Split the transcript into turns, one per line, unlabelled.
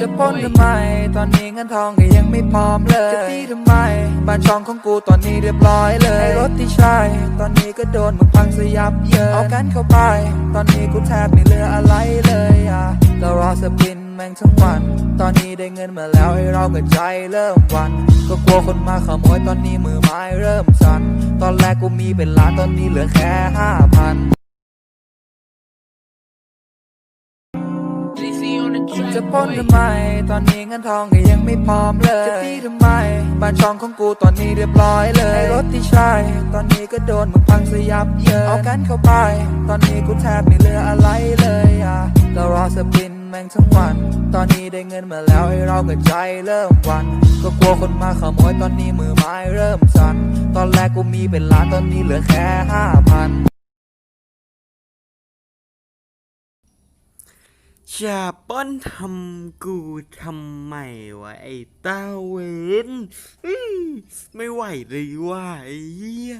จะปล้นทำไม ตอนนี้เงินทองก็ยังไม่พร้อมเลยจะตีทำไม บ้านช่องของกูตอนนี้เรียบร้อยเลยไอ้รถที่ใช่ตอนนี้ก็โดนมึงพังสยับเยินเอากันเข้าไป ตอนนี้กูแทบไม่เหลืออะไรเลยอะก็รอสปินแม่งทั้งวัน ตอนนี้ได้เงินมาแล้วให้เราก็ใจเริ่มวัน ก็กลัวคนมาขโมยตอนนี้มือไม้เริ่มสั่น ตอนแรกกูมีเป็นล้านตอนนี้เหลือแค่ห้าพัน จะปล้นทำไม ตอนนี้เงินทองก็ยังไม่พร้อมเลย จะตีทำไม บ้านช่องของกูตอนนี้เรียบร้อยเลยไอ้รถที่ใช่ตอนนี้ก็โดนมึงพังสยับเยินเอากันเข้าไป ตอนนี้กูแทบไม่เหลืออะไรเลยอะก็รอสปินแม่งทั้งวัน ตอนนี้ได้เงินมาแล้วให้เราก็ใจเริ่มหวัน ก็กลัวคนมาขโมยตอนนี้มือไม้เริ่มสั่น ตอนแรกกูมีเป็นล้านตอนนี้เหลือแค่ห้าพัน
จะป้อนทำกูทำไมวะไอ้ตาเวนอื้อไม่ไหวเลยว่ะไอ้เหี้ย